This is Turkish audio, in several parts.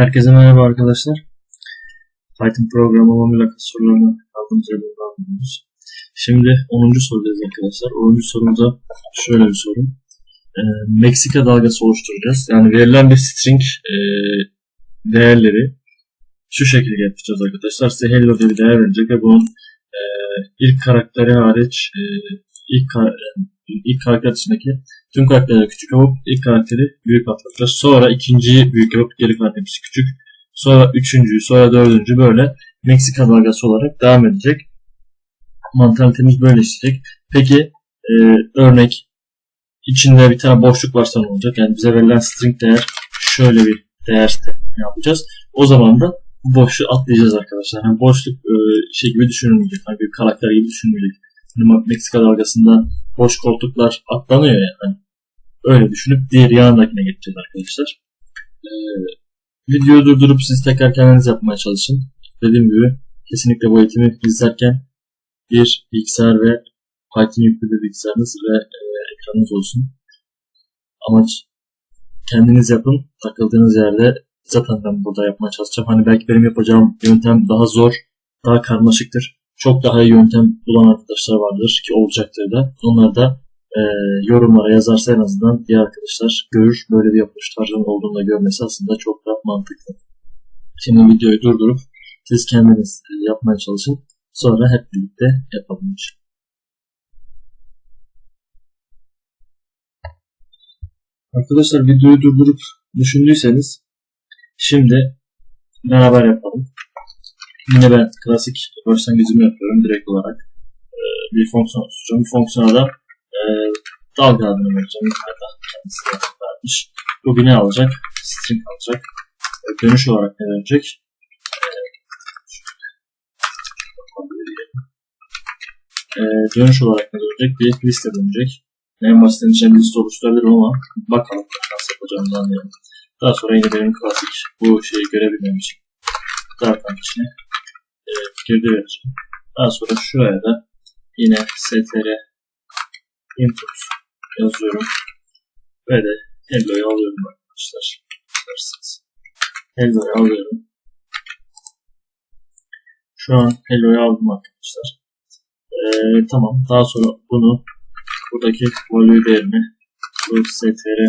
Herkese merhaba arkadaşlar. Python programlama mülakat sorularına kaldığımız yerden devam ediyoruz. Şimdi 10. sorudayız arkadaşlar. 10. sorumuza şöyle bir soru. Ee, Meksika dalgası oluşturacağız. Yani verilen bir string e, değerleri şu şekilde yapacağız arkadaşlar. Size hello diye bir değer verecek ve bunun e, ilk karakteri hariç e, ilk, kar- e, ilk karakter dışındaki tüm karakterleri küçük yapıp ilk karakteri büyük atlatacağız. Sonra ikinciyi büyük yapıp geri hepsi küçük. Sonra üçüncüyü, sonra dördüncü böyle Meksika dalgası olarak devam edecek. Mantalitemiz böyle işleyecek. Peki e, örnek içinde bir tane boşluk varsa ne olacak? Yani bize verilen string değer şöyle bir değerse ne yapacağız? O zaman da bu boşluğu atlayacağız arkadaşlar. Yani boşluk e, şey gibi düşünülmeyecek. Hani bir karakter gibi düşünülmeyecek. Hani Meksika dalgasında boş koltuklar atlanıyor ya. Hani öyle düşünüp diğer yanındakine geçeceğiz arkadaşlar. Ee, videoyu durdurup siz tekrar kendiniz yapmaya çalışın. Dediğim gibi kesinlikle bu eğitimi izlerken bir bilgisayar ve Python yüklü bir bilgisayarınız ve e, ekranınız olsun. Amaç kendiniz yapın. Takıldığınız yerde zaten ben burada yapmaya çalışacağım. Hani belki benim yapacağım yöntem daha zor, daha karmaşıktır. Çok daha iyi yöntem bulan arkadaşlar vardır ki olacaktır da. Onlar da e, yorumlara yazarsa en azından diğer arkadaşlar görür. Böyle bir yapılış tarzının olduğunu da görmesi aslında çok da mantıklı. Şimdi videoyu durdurup siz kendiniz e, yapmaya çalışın. Sonra hep birlikte yapalım. Arkadaşlar videoyu durdurup düşündüyseniz şimdi beraber yapalım. Yine ben klasik başlangıcımı yapıyorum direkt olarak. E, bir fonksiyon oluşturacağım. Bu fonksiyona da e, dalga adını vereceğim. Yukarıda kendisi vermiş. Bu bir ne alacak? String alacak. E, dönüş olarak ne verecek? E, dönüş olarak ne dönecek? Bir liste dönecek. En basitinden içine bir liste oluşturabilirim ama bakalım nasıl yapacağımızı anlayalım. Daha sonra yine benim klasik bu şeyi görebilmem için darkan içine girdi vereceğim. Daha sonra şuraya da yine str input yazıyorum. Ve de hello'yu alıyorum arkadaşlar. İsterseniz. Hello'yu alıyorum. Şu an hello'yu aldım arkadaşlar. Ee, tamam. Daha sonra bunu buradaki value değerini bu str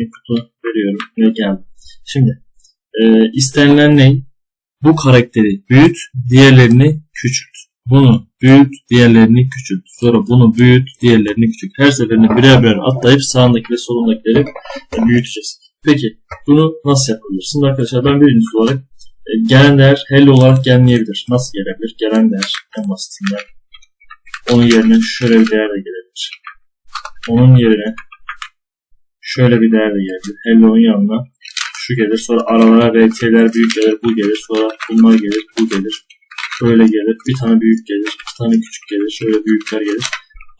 input'u veriyorum ve geldi. Şimdi e, istenilen ne? Bu karakteri büyüt, diğerlerini küçült. Bunu büyüt, diğerlerini küçült. Sonra bunu büyüt, diğerlerini küçült. Her seferinde birer birer atlayıp sağındaki ve solundakileri büyüteceğiz. Peki bunu nasıl yapabilirsiniz? Arkadaşlar ben birincisi olarak e, gelen değer hello olarak gelmeyebilir. Nasıl gelebilir? Gelen değer en basitinden. Onun yerine şöyle bir değer de gelebilir. Onun yerine şöyle bir değer de gelebilir. Hello'nun yanına şu gelir. Sonra aralara RT'ler büyük gelir. Bu gelir. Sonra bunlar gelir. Bu gelir. Şöyle gelir. Bir tane büyük gelir. Bir tane küçük gelir. Şöyle büyükler gelir.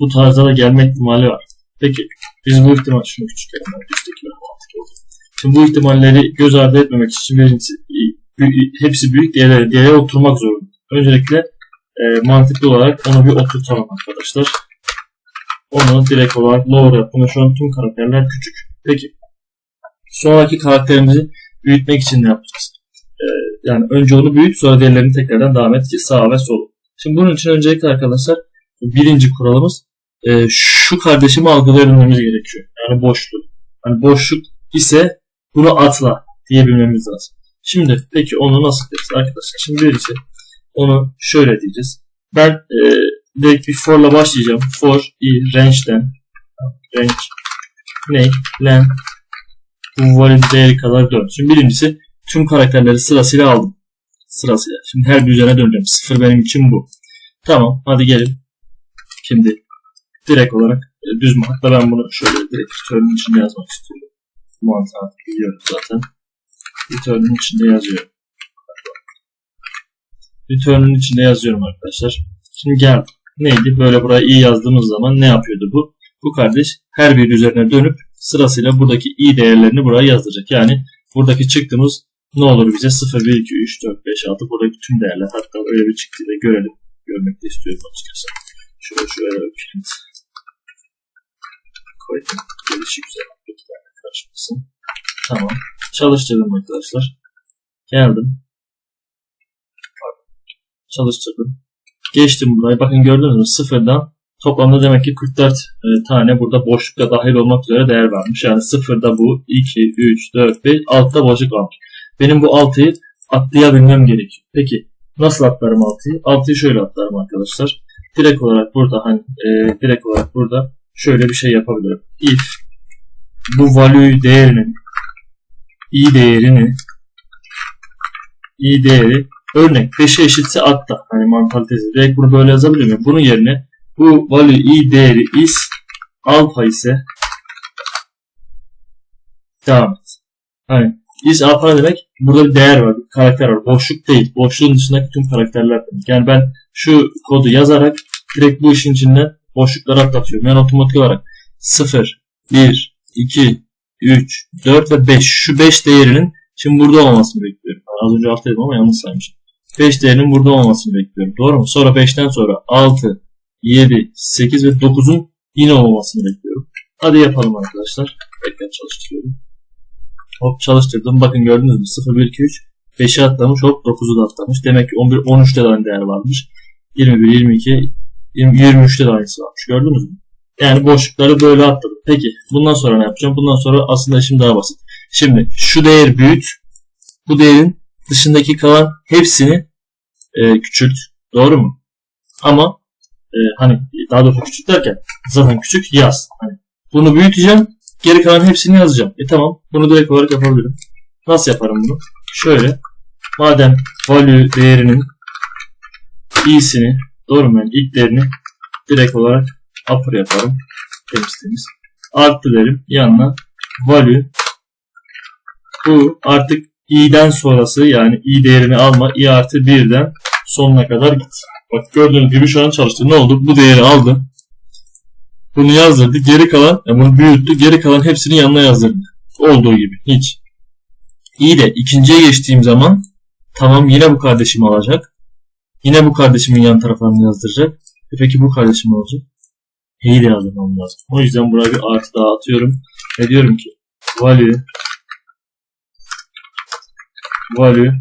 Bu tarzda da gelme ihtimali var. Peki biz bu ihtimal şunu küçük gelenler üsttekiler. Şimdi bu ihtimalleri göz ardı etmemek için birincisi hepsi büyük diğerleri diğerleri oturmak zorunda. Öncelikle e, mantıklı olarak onu bir oturtalım arkadaşlar. Onu direkt olarak lower yap. Buna şu an tüm karakterler küçük. Peki sonraki karakterimizi büyütmek için ne yapacağız? Ee, yani önce onu büyüt sonra diğerlerini tekrardan devam et ki sağ ve sol. Şimdi bunun için öncelikle arkadaşlar birinci kuralımız e, şu kardeşimi algılayabilmemiz gerekiyor. Yani boşluk. Yani boşluk ise bunu atla diyebilmemiz lazım. Şimdi peki onu nasıl diyeceğiz arkadaşlar? Şimdi birisi onu şöyle diyeceğiz. Ben e, direkt bir for'la başlayacağım. For i range'den range ne len valid değeri kadar dön. Şimdi birincisi tüm karakterleri sırasıyla aldım. Sırasıyla. Şimdi her bir üzerine döneceğim. Sıfır benim için bu. Tamam hadi gelin. Şimdi direkt olarak e, düz hatta ben bunu şöyle direkt return'un içinde yazmak istiyorum. Bu mantığı artık zaten. Return'un içinde yazıyorum. Return'un içinde yazıyorum arkadaşlar. Şimdi gel. Neydi? Böyle buraya i yazdığımız zaman ne yapıyordu bu? Bu kardeş her bir üzerine dönüp sırasıyla buradaki i değerlerini buraya yazdıracak. Yani buradaki çıktığımız ne olur bize 0, 1, 2, 3, 4, 5, 6 buradaki tüm değerler. Hatta öyle bir çıktıyı da görelim. Görmek de istiyorum açıkçası. Şöyle şöyle print koydum. Gelişi güzel. Peki karşılasın. Tamam. Çalıştırdım arkadaşlar. Geldim. Çalıştırdım. Geçtim burayı. Bakın gördünüz mü? Sıfırdan toplamda demek ki 44 e, tane burada boşlukta dahil olmak üzere değer varmış. Yani sıfırda bu 2, 3, 4, 5, altta boşluk varmış. Benim bu 6'yı atlayabilmem gerekiyor. Peki nasıl atlarım 6'yı? 6'yı şöyle atlarım arkadaşlar. Direkt olarak burada hani e, direkt olarak burada şöyle bir şey yapabilirim. If bu value değerinin i değerini i değeri örnek 5'e eşitse atla. Hani mantalitesi. Direkt bunu böyle yazabilir miyim? Bunun yerine bu value i değeri is alfa ise devam et. Hani is alfa demek? Burada bir değer var, bir karakter var. Boşluk değil. Boşluğun dışındaki tüm karakterler demek. Yani ben şu kodu yazarak direkt bu işin içinde boşlukları atlatıyorum. Yani otomatik olarak 0, 1, 2, 3, 4 ve 5. Şu 5 değerinin şimdi burada olmasını bekliyorum. Yani az önce 6 dedim ama yanlış saymışım. 5 değerinin burada olmasını bekliyorum. Doğru mu? Sonra 5'ten sonra 6, 7, 8 ve 9'un yine olmasını bekliyorum. Hadi yapalım arkadaşlar. Tekrar çalıştırıyorum. Hop çalıştırdım. Bakın gördünüz mü? 0, 1, 2, 3. 5'i atlamış. Hop 9'u da atlamış. Demek ki 11, 13'te de aynı değer varmış. 21, 22, 20, 23'te de aynısı varmış. Gördünüz mü? Yani boşlukları böyle atladım. Peki bundan sonra ne yapacağım? Bundan sonra aslında işim daha basit. Şimdi şu değer büyüt. Bu değerin dışındaki kalan hepsini e, küçült. Doğru mu? Ama e, hani daha doğrusu küçült derken zaten küçük yaz. Hani bunu büyüteceğim. Geri kalan hepsini yazacağım. E tamam. Bunu direkt olarak yapabilirim. Nasıl yaparım bunu? Şöyle. Madem value değerinin i'sini doğru mu? Yani ilk değerini direkt olarak upper yaparım. Temiz temiz. Artı derim. Yanına value bu artık i'den sonrası yani i değerini alma i artı 1'den sonuna kadar git. Bak gördüğünüz gibi şu an çalıştı. Ne oldu? Bu değeri aldı. Bunu yazdırdı. Geri kalan, yani bunu büyüttü. Geri kalan hepsini yanına yazdırdı. Olduğu gibi. Hiç. İyi de ikinciye geçtiğim zaman tamam yine bu kardeşimi alacak. Yine bu kardeşimin yan taraflarını yazdıracak. E peki bu kardeşim olacak? H'yi de yazdırmam lazım. O yüzden buraya bir artı daha atıyorum. Ve diyorum ki value value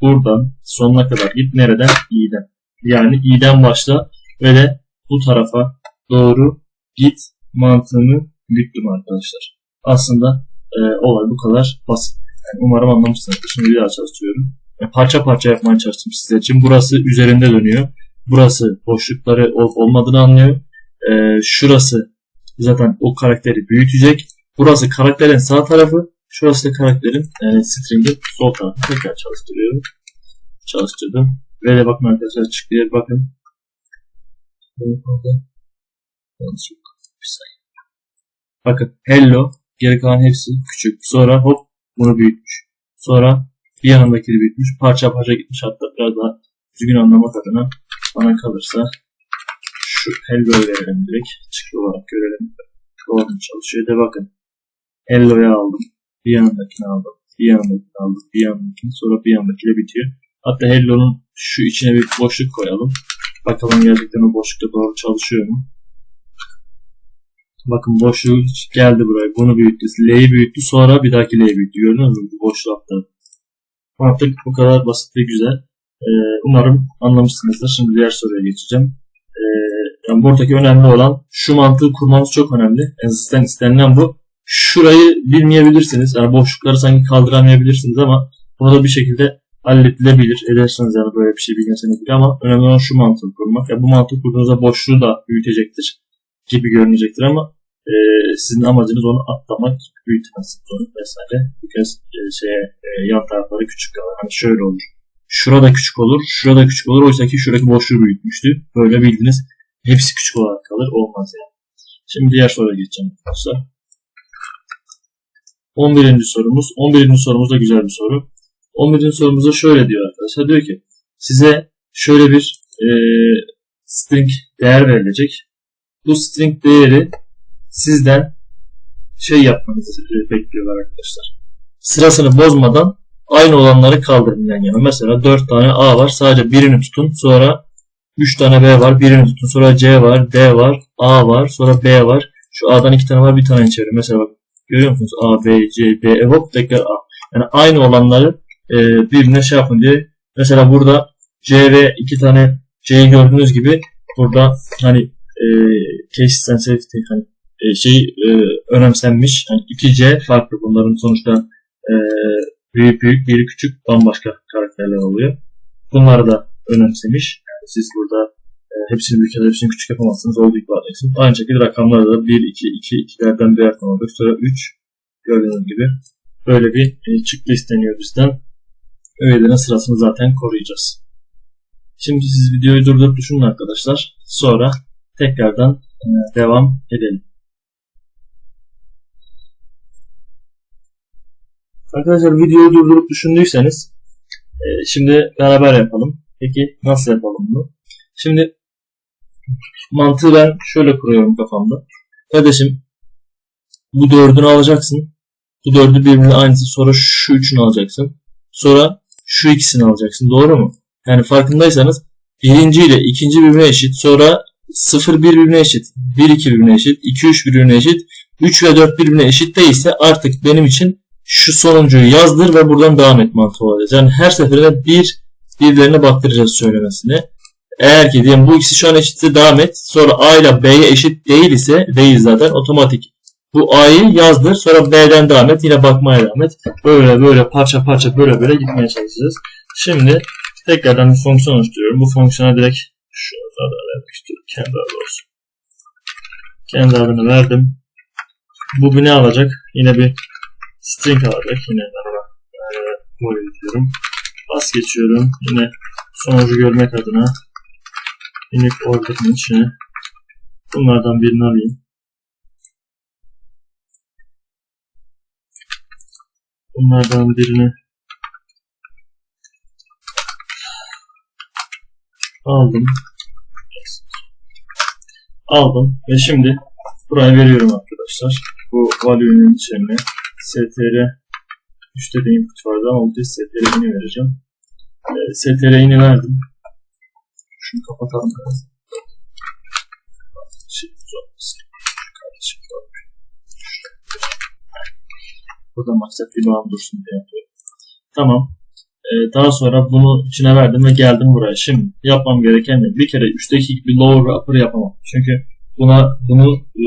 buradan sonuna kadar git. Nereden? i'den. Yani i'den başla ve de bu tarafa doğru git mantığını yürüttüm arkadaşlar. Aslında e, olay bu kadar basit. Yani umarım anlamışsınızdır. Şimdi bir daha çalıştırıyorum. E, parça parça yapmaya çalıştım sizler için. Burası üzerinde dönüyor. Burası boşlukları olup olmadığını anlıyor. E, şurası zaten o karakteri büyütecek. Burası karakterin sağ tarafı. Şurası da karakterin yani string'in sol tarafı. Tekrar çalıştırıyorum. Çalıştırdım. De bakın arkadaşlar çıkıyor. Bakın. Bakın hello geri kalan hepsi küçük. Sonra hop bunu büyütmüş. Sonra bir yanındakini büyütmüş. Parça parça gitmiş hatta biraz daha düzgün anlamak adına bana kalırsa şu hello'yu verelim direkt. Çıkı olarak görelim. Doğru çalışıyor. De bakın. Hello'yu aldım. Bir yanındakini aldım. Bir yanındakini aldım. Bir yanındakini. Sonra bir yanındakiyle bitiyor. Hatta hello'nun şu içine bir boşluk koyalım. Bakalım gerçekten o boşlukta doğru çalışıyor mu? Bakın boşluğu geldi buraya. Bunu büyüttü. L'yi büyüttü. Sonra bir dahaki L'yi büyüttü. Gördünüz mü? Boşluğu attı. Artık bu kadar basit ve güzel. Ee, umarım anlamışsınızdır. Şimdi diğer soruya geçeceğim. Ee, yani buradaki önemli olan şu mantığı kurmanız çok önemli. En azından istenilen bu. Şurayı bilmeyebilirsiniz. Yani boşlukları sanki kaldıramayabilirsiniz ama bunu da bir şekilde halledilebilir. Ederseniz yani böyle bir şey bilmeseniz bile ama önemli olan şu mantığı kurmak. Yani bu mantığı kurduğunuzda boşluğu da büyütecektir gibi görünecektir ama e, sizin amacınız onu atlamak, büyütmezsiniz onu vesaire. Bir kez e, şeye, e, yan tarafları küçük kalır. Hani şöyle olur. Şurada küçük olur, şurada küçük olur. Oysa ki şuradaki boşluğu büyütmüştü. Böyle bildiğiniz hepsi küçük olarak kalır. Olmaz yani. Şimdi diğer soruya geçeceğim arkadaşlar. 11. sorumuz. 11. sorumuz da güzel bir soru. 11. sorumuzda şöyle diyor arkadaşlar. Diyor ki size şöyle bir e, string değer verilecek. Bu string değeri sizden şey yapmanızı bekliyorlar arkadaşlar. Sırasını bozmadan aynı olanları kaldırın yan yana. Mesela 4 tane A var. Sadece birini tutun. Sonra 3 tane B var. Birini tutun. Sonra C var. D var. A var. Sonra B var. Şu A'dan 2 tane var. Bir tane çevirin. Mesela bak görüyor musunuz? A, B, C, D, E hop tekrar A. Yani aynı olanları e, birbirine şey yapın diye. Mesela burada C ve iki tane C'yi gördüğünüz gibi burada hani e, case sensitivity hani e, şey e, önemsenmiş. Yani 2C farklı bunların sonuçta e, büyük büyük biri küçük bambaşka karakterler oluyor. Bunları da önemsemiş. Yani siz burada e, hepsini büyük ya da hepsini küçük yapamazsınız. Olduğu gibi alacaksınız. Aynı şekilde rakamlarda da 1, 2, 2, 2'lerden bir rakam alıyor. Sonra 3 gördüğünüz gibi böyle bir e, çıktı isteniyor bizden. Öğelerin sırasını zaten koruyacağız. Şimdi siz videoyu durdurup düşünün arkadaşlar. Sonra tekrardan e, devam edelim. Arkadaşlar videoyu durdurup düşündüyseniz e, şimdi beraber yapalım. Peki nasıl yapalım bunu? Şimdi mantığı ben şöyle kuruyorum kafamda. Kardeşim bu dördünü alacaksın. Bu dördü birbirine aynısı. Sonra şu üçünü alacaksın. Sonra şu ikisini alacaksın. Doğru mu? Yani farkındaysanız birinci ile ikinci birbirine eşit. Sonra 0 1 birbirine eşit. 1 2 birbirine eşit. 2 3 birbirine eşit. 3 ve 4 birbirine eşit değilse artık benim için şu sonuncuyu yazdır ve buradan devam et mantığı olacak. Yani her seferinde bir birbirlerine baktıracağız söylemesini. Eğer ki diyelim bu ikisi şu an eşitse devam et. Sonra A ile B'ye eşit değil ise değil zaten otomatik. Bu A'yı yazdır. Sonra B'den devam et. Yine bakmaya devam et. Böyle böyle parça parça böyle böyle gitmeye çalışacağız. Şimdi tekrardan bir fonksiyon oluşturuyorum. Bu fonksiyona direkt şunu da vermek istiyorum. Kendi adı olsun. Kendi adını verdim. Bu bir ne alacak? Yine bir string alacak. Yine. Ee, diyorum. Bas geçiyorum. Yine sonucu görmek adına unique order'ın içine bunlardan birini alayım. Bunlardan birini aldım. Aldım ve şimdi buraya veriyorum arkadaşlar. Bu value'nin içine str 3'te de input vardı ama bu str'ini vereceğim. E, str'ini verdim. Şunu kapatalım biraz. Şey, Burada maksat bir bağım dursun diye yapıyorum. Tamam. Ee, daha sonra bunu içine verdim ve geldim buraya. Şimdi yapmam gereken ne? Bir kere 3'teki gibi lower ve upper yapamam. Çünkü buna bunu e,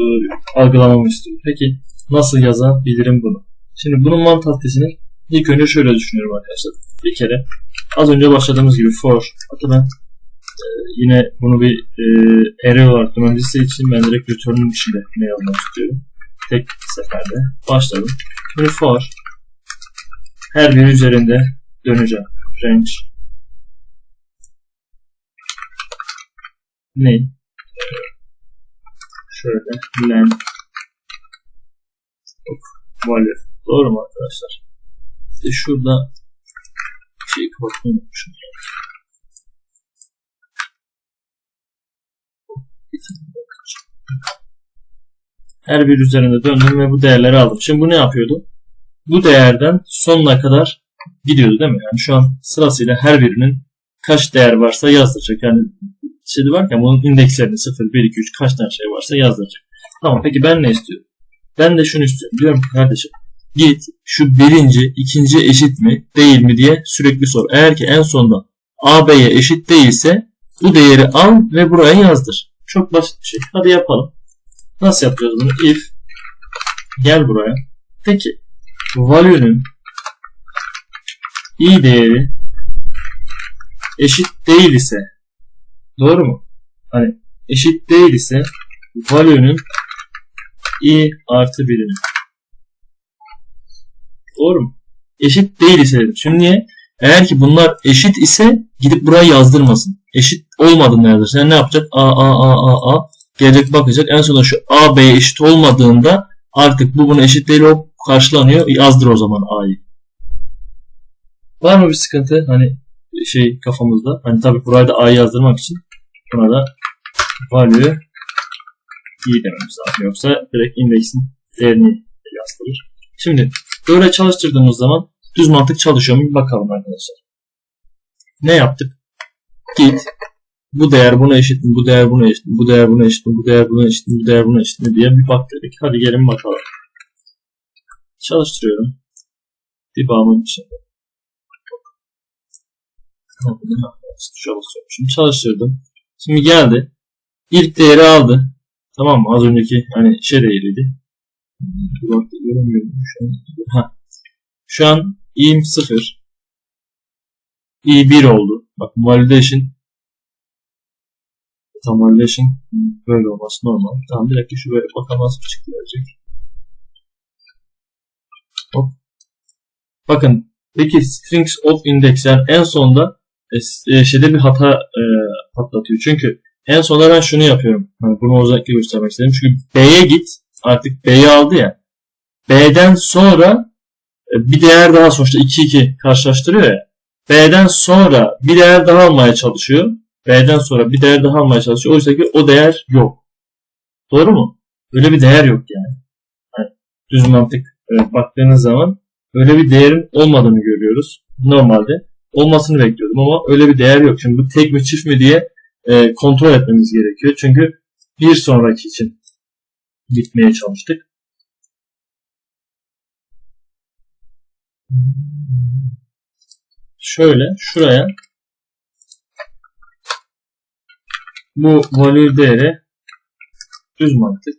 algılamamı istiyorum. Peki nasıl yazabilirim bunu? Şimdi bunun mantıktesini ilk önce şöyle düşünüyorum arkadaşlar. Bir kere az önce başladığımız gibi for hatırlayın e, yine bunu bir e, array olarak istediği için ben direkt return'un içinde ne yazmak istiyorum. Tek seferde başladım. Şimdi for her bir üzerinde döneceğim. Range ne? Şöyle len value. Doğru mu arkadaşlar? İşte şurada şey kapatmayı unutmuşum. Her bir üzerinde döndüm ve bu değerleri aldım. Şimdi bu ne yapıyordu? Bu değerden sonuna kadar gidiyordu değil mi? Yani şu an sırasıyla her birinin kaç değer varsa yazdıracak. Yani şeyde varken bunun indekslerini 0, 1, 2, 3 kaç tane şey varsa yazdıracak. Tamam peki ben ne istiyorum? Ben de şunu istiyorum. Diyorum ki kardeşim git şu birinci, ikinci eşit mi değil mi diye sürekli sor. Eğer ki en sonunda A, B'ye eşit değilse bu değeri al ve buraya yazdır. Çok basit bir şey. Hadi yapalım. Nasıl yapacağız bunu? If gel buraya. Peki value'nun i değeri eşit değil ise doğru mu? Hani eşit değil ise value'nun i artı birini. Doğru mu? Eşit değil ise dedim. Şimdi niye? Eğer ki bunlar eşit ise gidip buraya yazdırmasın. Eşit olmadığında yazdır. Yani ne yapacak? A, A, A, A, A. Gelecek bakacak. En sonunda şu A, B'ye eşit olmadığında artık bu buna eşit değil o karşılanıyor. Yazdır o zaman A'yı. Var mı bir sıkıntı? Hani şey kafamızda. Hani tabi buraya da A'yı yazdırmak için buna da value iyi dememiz lazım. Yoksa direkt indeksin değerini yazdırır. Şimdi böyle çalıştırdığımız zaman düz mantık çalışıyor mu bakalım arkadaşlar. Ne yaptık? Git bu değer buna eşit mi? Bu değer buna eşit mi? Bu değer buna eşit mi? Bu değer buna eşit mi? Bu değer buna eşit mi? diye bir bak dedik. Hadi gelin bakalım. Çalıştırıyorum. Bir bağımın içinde. Tuşa basıyorum. Şimdi çalıştırdım. Şimdi geldi. İlk değeri aldı. Tamam mı? Az önceki hani şey değeriydi. Şu an. Şu an i'm 0. i 1 oldu. Bak validation tam validation böyle olması normal. Tamam dakika şu böyle bakalım nasıl bir çıktı. Hop. Bakın peki strings of index yani en sonda e, şeyde bir hata e, patlatıyor. Çünkü en sonda ben şunu yapıyorum. Yani bunu özellikle göstermek istedim. Çünkü B'ye git. Artık B'yi aldı ya. B'den sonra e, bir değer daha sonuçta 2-2 karşılaştırıyor ya. B'den sonra bir değer daha almaya çalışıyor. B'den sonra bir değer daha almaya çalışıyor. Oysa ki o değer yok. Doğru mu? Öyle bir değer yok yani. yani düz mantık evet, baktığınız zaman öyle bir değerin olmadığını görüyoruz. Normalde olmasını bekliyordum ama öyle bir değer yok. Şimdi bu tek mi çift mi diye e, kontrol etmemiz gerekiyor. Çünkü bir sonraki için gitmeye çalıştık. Şöyle şuraya bu value değeri düz mantık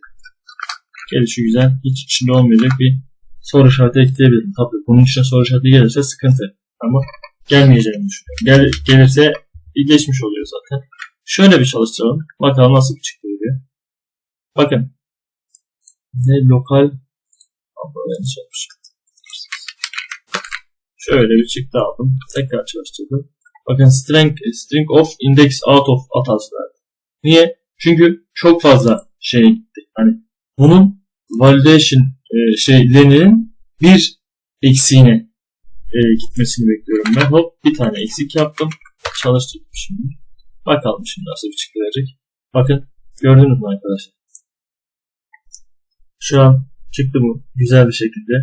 gelişi güzel hiç içinde olmayacak bir soru işareti ekleyebilirim. Tabii bunun için soru işareti gelirse sıkıntı ama gelmeyeceğini düşünüyorum. Gel, gelirse geçmiş oluyor zaten. Şöyle bir çalıştıralım. Bakalım nasıl bir çıktı diye. Bakın. Ne lokal yanlış yapmışım. Şöyle bir çıktı aldım. Tekrar çalıştırdım. Bakın string, string of index out of hatası verdi. Niye? Çünkü çok fazla şey gitti. Hani bunun validation e, şeylerinin bir eksiğine e, gitmesini bekliyorum ben. Hop bir tane eksik yaptım. Çalıştırdım şimdi. Bakalım şimdi nasıl bir çıktı verecek. Bakın gördünüz mü arkadaşlar? Şu an çıktı bu güzel bir şekilde.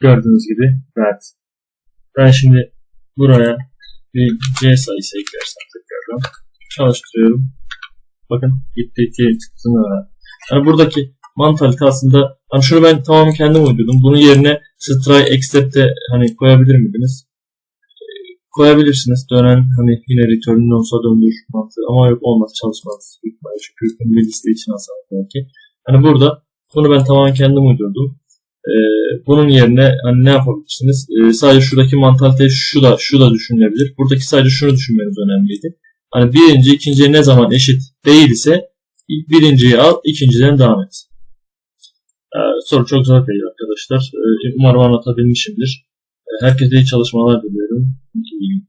Gördüğünüz gibi verdi. Ben şimdi buraya bir C sayısı eklersem tekrardan çalıştırıyorum. Bakın gitti gitti çıktığını verdi. Yani buradaki mantalite aslında hani şunu ben tamamen kendim uydurdum. Bunun yerine try accept'e hani koyabilir miydiniz? koyabilirsiniz. Dönen hani yine return'ün olsa döndür mantığı ama yok olmaz çalışmaz. Çünkü bir liste için hasar belki. Hani burada bunu ben tamamen kendim uydurdum. Ee, bunun yerine hani ne yapabilirsiniz? Ee, sadece şuradaki mantalite şu da şu da düşünülebilir. Buradaki sadece şunu düşünmeniz önemliydi. Hani birinci ikinciye ne zaman eşit değil ise birinciyi al, ikinciden devam et. Ee, soru çok zor değil arkadaşlar. Ee, umarım anlatabilmişimdir. Herkese iyi çalışmalar diliyorum. İyi